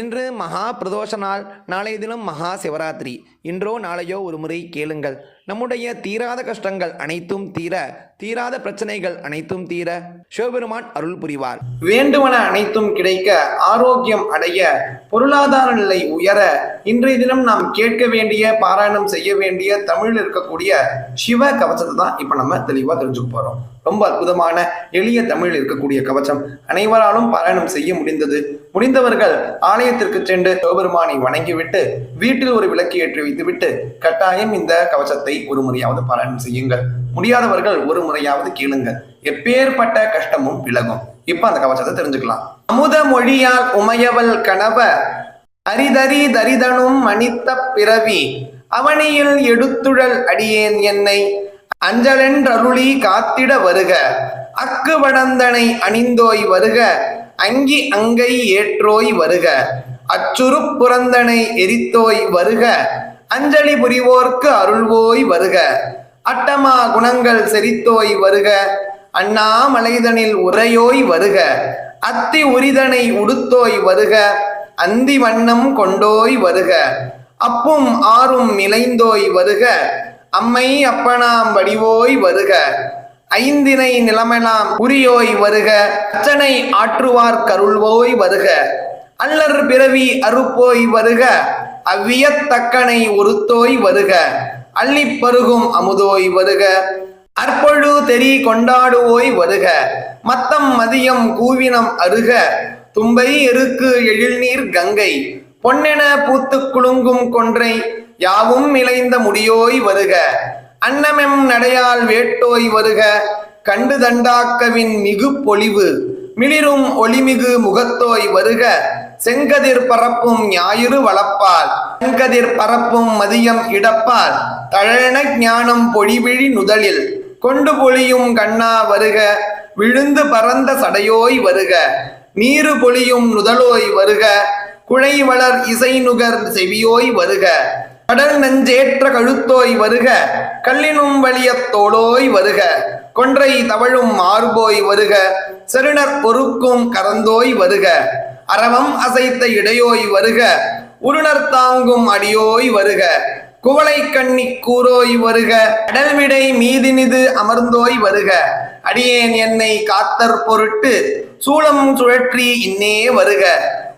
இன்று மகா பிரதோஷ நாள். நாளைய தினம் மகா சிவராத்திரி. இன்றோ நாளையோ ஒரு முறை கேளுங்கள். நம்முடைய தீராத கஷ்டங்கள் அனைத்தும் தீர தீராத பிரச்சனைகள் அனைத்தும் தீர சிவபெருமான் அருள் புரிவார். வேண்டுவன அனைத்தும் கிடைக்க ஆரோக்கியம் அடைய பொருளாதார நிலை உயர இன்றைய தினம் நாம் கேட்க வேண்டிய பாராயணம் செய்ய வேண்டிய தமிழில் இருக்கக்கூடிய சிவ கவசத்தை தான் இப்போ நம்ம தெளிவாக தெரிஞ்சுக்க போகிறோம் ரொம்ப அற்புதமான எளிய தமிழில் இருக்கக்கூடிய கவசம். அனைவராலும் பாராயணம் செய்ய முடிந்தது. முடிந்தவர்கள் ஆலயத்திற்கு சென்று சிவபெருமானை வணங்கிவிட்டு வீட்டில் ஒரு விளக்கு ஏற்றி வைத்துவிட்டு கட்டாயம் இந்த கவசத்தை ஒரு முறையாவது பாராயணம் செய்யுங்கள். முடியாதவர்கள் ஒரு முறையாவது கேளுங்கள். எப்பேற்பட்ட கஷ்டமும் விலகும். இப்ப அந்த கவசத்தை தெரிஞ்சுக்கலாம். அமுத மொழியால் உமையவள் கணவ அரிதரி தரிதனும் மணித்த பிறவி அவனியில் எடுத்துழல் அடியேன் என்னை அஞ்சலென்றருளி காத்திட வருக அக்கு வடந்தனை அணிந்தோய் வருக அங்கி அங்கை ஏற்றோய் வருக அச்சுறு புறந்தனை எரித்தோய் வருக அஞ்சலி புரிவோர்க்கு அருள்வோய் வருக. அட்டமா குணங்கள் செரித்தோய் வருக. அண்ணாமலைதனில் உரையோய் வருக. அத்தி உரிதனை உடுத்தோய் வருக. அந்தி வண்ணம் கொண்டோய் வருக. அப்பும் ஆறும் நிலைந்தோய் வருக. அம்மை அப்பனாம் வடிவோய் வருக. ஐந்தினை நிலமெலாம் உரியோய் வருக. அச்சனை ஆற்றுவார் கருள்வோய் வருக. அல்லர் பிறவி அறுப்போய் வருக. அவ்வியத்தக்கனை ஒருத்தோய் வருக அள்ளி பருகும் அமுதோய் வருக அற்பொழு தெரி கொண்டாடுவோய் வருக மத்தம் மதியம் கூவினம் அருக தும்பை எருக்கு எழில்நீர் கங்கை பொன்னென பூத்து குலுங்கும் கொன்றை யாவும் இளைந்த முடியோய் வருக அன்னமெம் நடையால் வேட்டோய் வருக கண்டு தண்டாக்கவின் மிகு பொலிவு மிளிரும் ஒளிமிகு முகத்தோய் வருக செங்கதிர் பரப்பும் ஞாயிறு வளப்பால் செங்கதிர் பரப்பும் மதியம் இடப்பால் தழன ஞானம் பொழிவிழி நுதலில் கொண்டு பொழியும் கண்ணா வருக விழுந்து பறந்த சடையோய் வருக நீரு பொழியும் நுதலோய் வருக குழை வளர் இசை நுகர் செவியோய் வருக கடல் நெஞ்சேற்ற கழுத்தோய் வருக கல்லினும் வலியத் தோளோய் வருக கொன்றை தவழும் மார்போய் வருக செருணர் பொறுக்கும் கரந்தோய் வருக. அரவம் அசைத்த இடையோய் வருக உருணர் தாங்கும் அடியோய் வருக குவளை கண்ணி கூரோய் வருக அடல்விடை மீதினிது அமர்ந்தோய் வருக. அடியேன் என்னை காத்தற் பொருட்டு சூளம் சுழற்றி இன்னே வருக.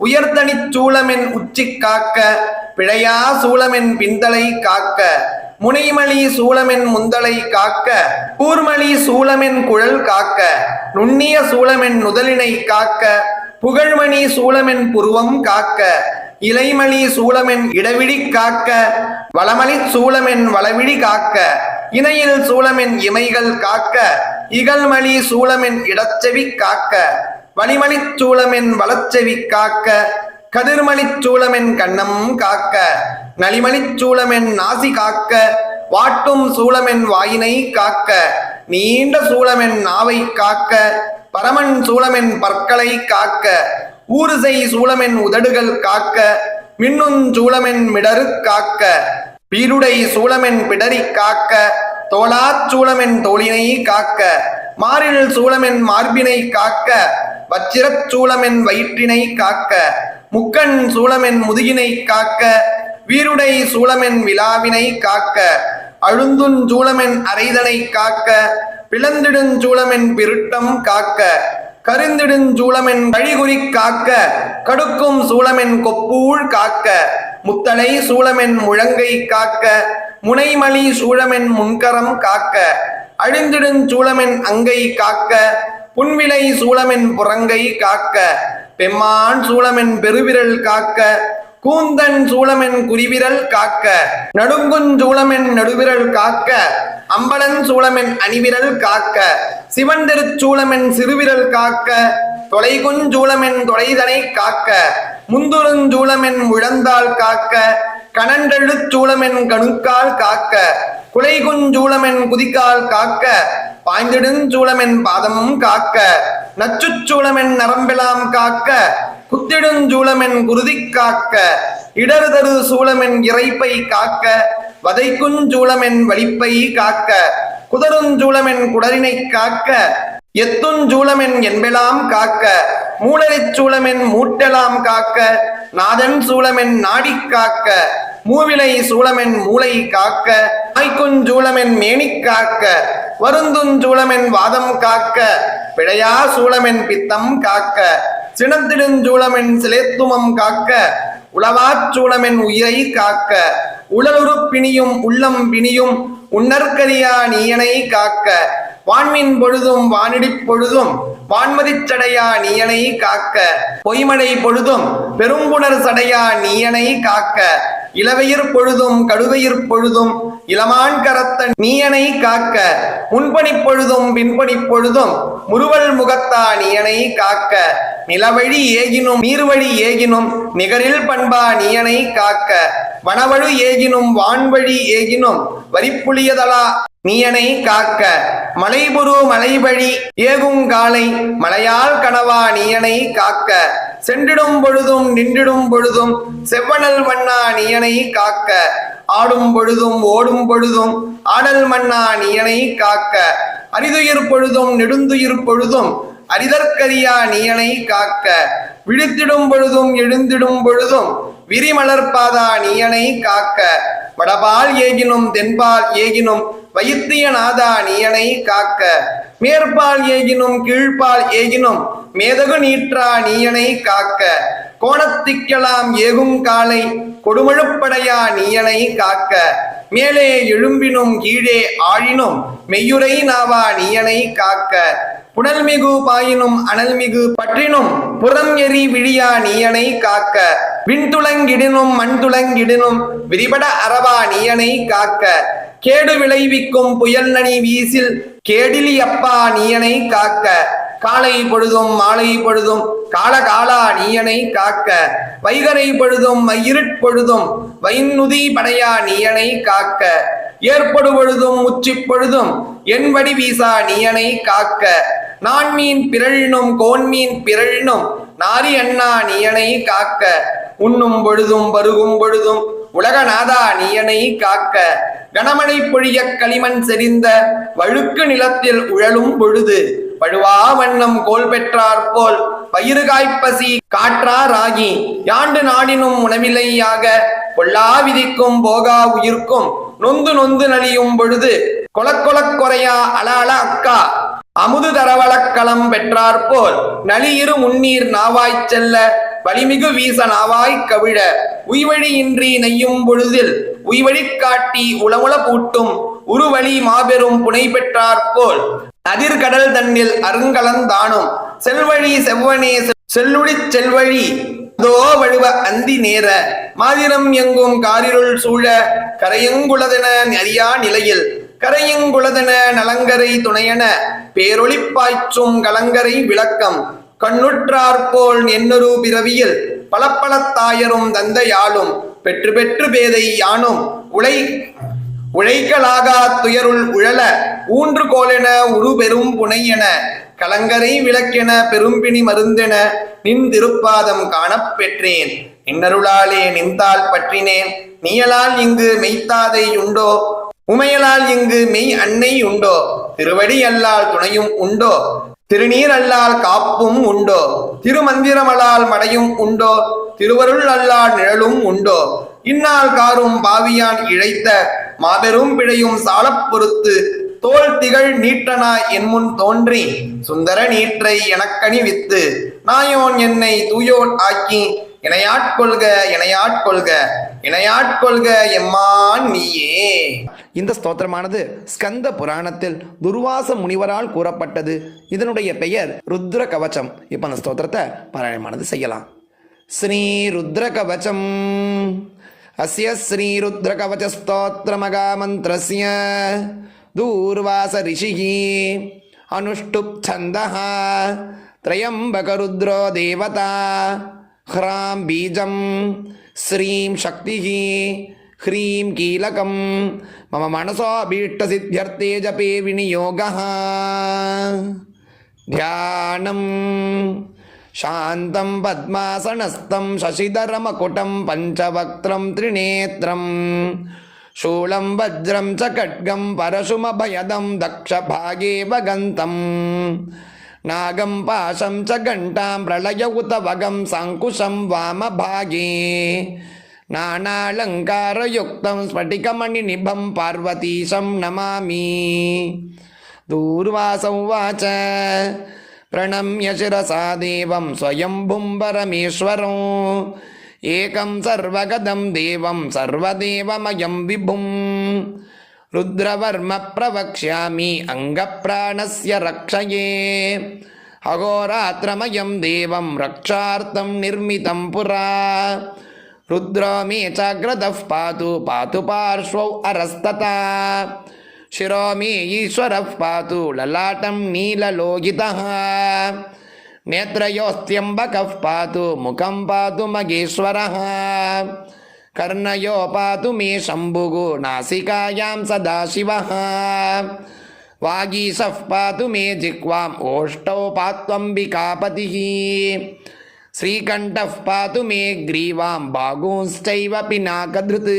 உயர்தனிச் சூளமென் உச்சி காக்க பிழையா சூளமென் பிந்தலை காக்க. முனைமலி சூளமென் முந்தலை காக்க கூர்மலி சூளமென் குழல் காக்க. நுண்ணிய சூளமென் நுதலினை காக்க புகழ்மணி சூளமென் புருவம் காக்க இலைமணி சூளமென் இடவிழி காக்க வளமணி சூளமென் வளவிழி காக்க இணையில் சூளமென் இமைகள் காக்க இகழ்மணி சூளமென் இடச்செவி காக்க வளிமணி சூளமென் வளச்செவி காக்க கதிர்மணி சூளமென் கண்ணம் காக்க நளிமணி சூளமென் நாசி காக்க வாட்டும் சூளமென் வாயினை காக்க நீண்ட சூளமென் நாவை காக்க பரமன் சூளமென் பற்களை காக்க ஊறுசை சூளமென் உதடுகள் காக்க மின்னுஞ் சூளமென் மிடரு காக்க பீருடை சூளமென் பிடரி காக்க தோளாச் சூளமென் தோளினை காக்க மாறில் சூளமென் மார்பினை காக்க வச்சிரச் சூளமென் வயிற்றினை காக்க முக்கண் சூளமென் முதுகினை காக்க வீருடை சூளமென் விழாவினை காக்க அழுந்துஞ் சூளமென் அரைதனை காக்க பிளந்திடுஞ்சூளமென் பிருட்டம் காக்க கருந்திடுஞ்சூளமென் கழிகுறி காக்க கடுக்கும் சூளமென் கொப்பூழ் காக்க முத்தலை சூளமென் முழங்கை காக்க முனைமலி சூழமென் முன்கரம் காக்க அழிந்திடுஞ்சூளமென் அங்கை காக்க புன்விலை சூளமென் புறங்கை காக்க பெம்மான் சூளமென் பெருவிரல் காக்க கூந்தன் சூளமென் குறிவிரல் காக்க நடுங்குஞ்சூளமென் நடுவிரல் காக்க அம்பலன் சூளமென் அணிவிரல் காக்க சிவன் திருச்சூளமென் சிறுவிரல் காக்க தொலைகுஞ்சூளமென் தொலைதனை காக்க முந்துருஞ்சூளமென் முழந்தால் காக்க கணண்டெழுச்சூளமென் கணுக்கால் காக்க குலைகுஞ்சூளமென் குதிக்கால் காக்க பாய்ந்திடுஞ்சூளமென் பாதமும் காக்க நச்சுச்சூளமென் நரம்பெலாம் காக்க குத்திடுஞ்சூளமென் குருதி காக்க இடறுதரு சூளமென் இறைப்பை காக்க வதைக்குஞ்சூளமென் வலிப்பை காக்க குதருஞ்சூளமென் குடரினை காக்க எத்துஞ்சூளமென் என்பெலாம் காக்க மூலரிச் சூளமென் மூட்டெலாம் காக்க நாதன் சூளமென் நாடி காக்க மூவிலை சூளமென் மூளை காக்க ஆய்க்குஞ்சூளமென் மேனி காக்க வருந்துஞ்சூளமென் வாதம் காக்க பிழையா சூளமென் பித்தம் காக்க சினத்திடுஞ்சூளமென் சிலேத்துமம் காக்க உளவாச்சூளமென் உயிரை காக்க உடலுறு பிணியும் உள்ளம் பிணியும் உன்னற்கரியா நீயனை காக்க. வான்மின் பொழுதும் வானிடிப் பொழுதும் வான்மதிச் சடையா நீயனை காக்க. பொய்மடை பொழுதும் பெரும்புணர் சடையா நீயனை காக்க. இளவையிற் பொழுதும் கடுவையிற் பொழுதும் இளமான் கரத்த நீயனை காக்க. முன்பணிப் பொழுதும் பின்பணிப் பொழுதும் முறுவல் முகத்தா நீயனை காக்க. நிலவழி ஏகினும் நீர்வழி ஏகினும் நிகரில் பண்பா நீயனை காக்க. வனவழு ஏகினும் வான்வழி ஏகினும் வரிப்புளியதலா நீயனை காக்க. மலைபுரு மலைவழி ஏகுங்காலை மலையால் கனவா நீயனை காக்க. சென்றிடும் பொழுதும் நின்றிடும் பொழுதும் செவ்வனல் வண்ணா நீயனை காக்க. ஆடும் பொழுதும் ஓடும் பொழுதும் ஆடல் மன்னா நீயனை காக்க. அரிதுயிர் பொழுதும் நெடுந்துயிர் பொழுதும் அரிதற்கரியா நீயனை காக்க விழித்திடும் பொழுதும் எழுந்திடும் பொழுதும் விரிமலர்பாதா நீயனை காக்க வடபால் ஏகினும் தென்பால் ஏகினும் வைத்திய நாதா நீயனை காக்க மேற்பால் ஏகினும் கீழ்பால் ஏகினும் மேதகு நீற்றா நீயனை காக்க கோணத்திக்கலாம் ஏகும் காலை கொடுமழுப்படையா நீயனை காக்க மேலே எழும்பினும் கீழே ஆழினும் மெய்யுரை நாவா நீயனை காக்க புனல்மிகு பாயினும் அனல்மிகு பற்றினும் புறம் எரி விழியா நீயனை காக்க விண்துளங்கிடினும் மண்துளங்கிடினும் விரிபட அரவா நீயனை காக்க கேடு விளைவிக்கும் புயல் நனி வீசில் கேடிலி அப்பா நீயனை காக்க காலை பொழுதும் மாலை பொழுதும் கால காலா நீயனை காக்க வைகரை பொழுதும் மையிருட் பொழுதும் வைநுதி படையா நீயனை காக்க ஏற்படு பொழுதும் உச்சி பொழுதும் என் வடி வீசா நீயனை காக்க நான் மீன் பிறழினும் கோன் மீன் பிறழினும் நாரி அண்ணா நீயனை காக்க. உண்ணும் பொழுதும் பருகும் பொழுதும் உலகநாதா நீயனை காக்க. கனமழை பொழிய களிமண் செறிந்த வழுக்கு நிலத்தில் உழலும் பொழுது பழுவா வண்ணம் கோல் பெற்றார் போல் பயிறு காய்ப்பசி காற்றாராகி யாண்டு நாடினும் உணவிலையாக பொல்லா விதிக்கும் போகா உயிர்க்கும். நொந்து நொந்து நலியும் பொழுது கொலக்கொலக் குறையா அல அல அக்கா. அமுது தரவளக்களம் பெற்றார் போல் நளியிரு முன்னீர் நாவாய்ச் செல்ல வலிமிகு வீச நாவாய்க் கவிழ உய்வழியின்றி நெய்யும் பொழுதில் உய்வழி காட்டி உளமுள பூட்டும் உருவழி மாபெரும் புனை பெற்றார் போல் அதிர்கடல் தன்னில் அருங்கலந்தானும் செல்வழி செவ்வனே செல்லுடி செல்வழி தோ வழுவ அந்தி நேர மாதிரம் எங்கும் காரிருள் சூழ கரையங்குளதென அறியா நிலையில் கரையங்குளதென நலங்கரை துணையென பேரொளிப்பாய்ச்சும் கலங்கரை விளக்கம். கண்ணுற்றார்போல் என்னொரு பிறவியில் பலப்பலத்தாயரும் தந்தையாளும் பெற்று பெற்று பேதை யானும். உழை உழைக்கலாகா துயருள் உழல ஊன்று கோலென உரு பெரும் புனையென கலங்கரை விளக்கென பெரும்பிணி மருந்தென நின் திருப்பாதம் காணப் பெற்றேன். நின்னருளாலே நின்றால் பற்றினேன். நீயலால் இங்கு மெய்த்தாதை உண்டோ உமையலால் இங்கு மெய் அன்னை உண்டோ? திருவடி அல்லால் துணையும் உண்டோ? திருநீர் அல்லால் காப்பும் உண்டோ? திருமந்திரமலால் மடையும் உண்டோ? திருவருள் அல்லால் நிழலும் உண்டோ? இந்நாள் காரும் பாவியான் இழைத்த மாபெரும் பிழையும் சாலப் பொறுத்து தோல் திகழ் நீட்டனா என் முன் தோன்றி சுந்தர நீற்றை எனக்கணிவித்து நாயோன் என்னை தூயோன் ஆக்கி இணையாட்கொள்க இணையாட்கொள்க இணையாட்கொள்க எம்மான் நீயே. இந்த ஸ்தோத்திரமானது ஸ்கந்த புராணத்தில் துர்வாச முனிவரால் கூறப்பட்டது. இதனுடைய பெயர் ருத்ர கவச்சம் இப்போ அந்த ஸ்தோத்திரத்தை பாராயணமானது செய்யலாம். ஸ்ரீ ருத்ர கவச்சம் அஸ்ய ஸ்ரீ ருத்ர கவச்ச ஸ்தோத்திர மகாமந்திரஸ்ய தூர்வாச ரிஷிகி. அனுஷ்டுப் சந்தஹ. திரயம்பகருத்ரோ தேவதா. देवता ह्रां बीजं श्रीं शक्तिः ह्रीं कीलकं मम मनसोऽभीष्टसिद्ध्यर्थे जपे विनियोगः ध्यानं शान्तं पद्मासनस्थं शशिधरमकुटं पञ्चवक्त्रं त्रिनेत्रम् शूलं वज्रं च खड्गं परशुमभयदं दक्षभागे वगन्तं నాగం పాశం చ ఘంటాం ప్రళయ ఉతవగం సంకుశం వామ భాగే నానాళంకారయుక్తం స్ఫటికమణి నిభం పార్వతీశం నమామి. దూర్వాసం వాచ. ప్రణమ్య శిరసా దేవం స్వయం భుంబరమేశ్వరం ఏకం సర్వగదం దేవం సర్వదేవమయం విభుం. विभुम् रुद्रवर्म प्रवक्ष्यामि अङ्गप्राणस्य रक्षये अहोरात्रमयं देवं रक्षार्थं निर्मितं पुरा रुद्रो मे चाग्रतः पातु पातु पार्श्वौ अरस्तता शिरो मे ईश्वरः पातु ललाटं नीललोहितः नेत्रयोस्त्यम्बकः पातु मुखं पातु मगेश्वरः கர்ணயோ பாது மே சம்புகு நாசிகாயாம் சதாசிவः வாகீசः பாது மே ஜிக்வாம் ஓஷ்டௌ பாத்வம்பிகாபதிः ஸ்ரீகண்டः பாது மே கிரீவாம் பாகூஞ்சைவ பினாகதృత్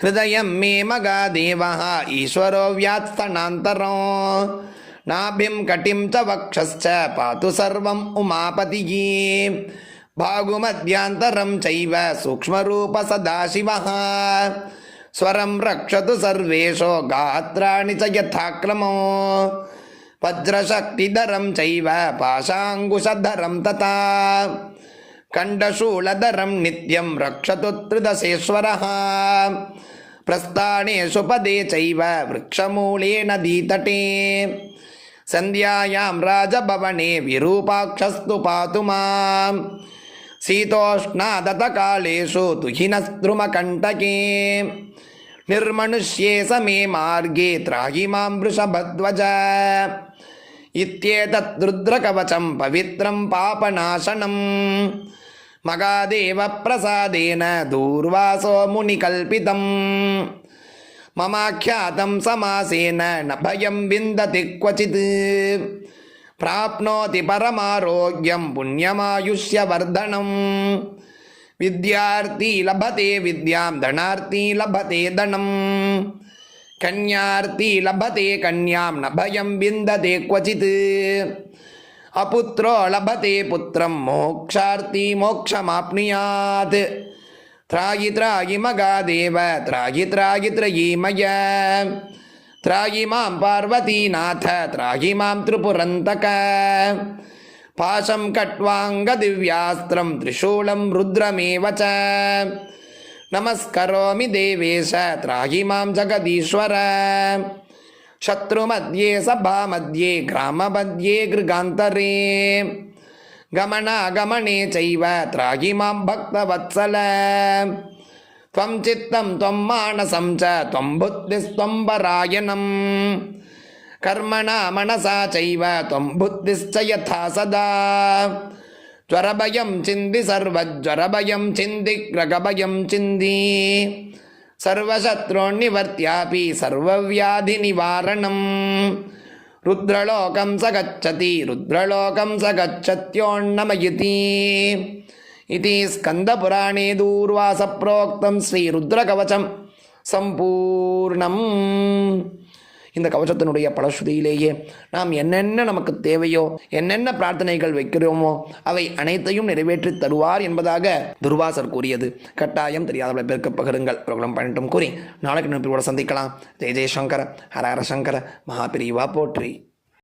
ஹிருதயம் மே மகாதேவः ஈஸ்வரோ வியாத்ஸ்தனாந்தரம் நாபிம் கட்டிம் ச வக்ஷஸ்ச பாது சர்வம் உமாபதியே பாகுமத்யாந்தரம் செய்வ சூக்மரூப சதாசிவா ஸ்வரம் ரக்ஷது சர்வேஷோ காத்ராணி ச யதாக்கிரமோ வஜ்ரசக்திதரம் செய்வ பாசாங்குஷதரம் ததா. கண்டசூலதரம் நித்யம் ரக்ஷது த்ரிதசேஸ்வர பிரஸ்தானேஷு பதே செய்வ விரக்ஷமூலே நதீதட்டே சந்தியாயாம் ராஜபவனே விரூபாட்சஸ்து பாத்து மாம் शीतोष्णादतकालेषु तुहिनस्त्रुमकण्टके निर्मनुष्ये समे मार्गे त्राहि मां वृषभध्वज इत्येतत् रुद्रकवचं पवित्रं पापनाशनम् मगादेवप्रसादेन दूर्वासो मुनिकल्पितम् ममाख्यातं समासेन न भयं विन्दति क्वचित् பிராப்னோதி பரமாரோக்கியம் புண்ணியமாயுஷ்ய வர்தனம் வித்யார்த்தி லபதே வித்யாம் தனார்த்தி லபதே தனம் கன்யார்த்தி லபதே கன்யாம் நபயம் விந்ததே குவச்சித் அபுத்திரோ லபதே புத்திரம் மோக்ஷார்த்தி மோக்ஷமாப்னியாத் திராயி திராயி மகாதேவ திராயி திராயி திரயீமய त्रायि मां पार्वतीनाथ त्रायि मां त्रिपुरन्तक पाशं कट्वाङ्गदिव्यास्त्रं त्रिशूलं रुद्रमेव च नमस्करोमि देवेश त्राहि मां जगदीश्वर शत्रुमध्ये सभामध्ये ग्राममध्ये गृगान्तरे गमनागमने चैव त्राहि मां भक्तवत्सल துவம் சித்தம் துவம் மானசம் ச துவம் புத்திஸ்துவம்பராயணம் கர்மணா மனசா செய்வ துவம் புத்திஸ்ச யதா சதா ஜரபயம் சிந்தி சர்வஜரபயம் சிந்தி கிரகபயம் சிந்தி சர்வசத்ரோன்னிவர்த்தியாபி சர்வவியாதி நிவாரணம் ருத்ரலோகம் சகச்சதி ருத்ரலோகம் சகச்சத்யோன்னமயதி इति स्कन्दपुराणे दूर्वासप्रोक्तं श्रीरुद्रकवचं சம்பூர்ணம் இந்த கவசத்தினுடைய பலஸ்ருதியிலேயே நாம் என்னென்ன நமக்கு தேவையோ என்னென்ன பிரார்த்தனைகள் வைக்கிறோமோ அவை அனைத்தையும் நிறைவேற்றி தருவார் என்பதாக துர்வாசர் கூறியது கட்டாயம் தெரியாதவளை பேருக்கு பகிருங்கள் பிரபலம் பண்ணிட்டும் கூறி நாளைக்கு நம்பியோட சந்திக்கலாம் ஜெய ஜெயசங்கர ஹர ஹர சங்கர மகாபிரிவா போற்றி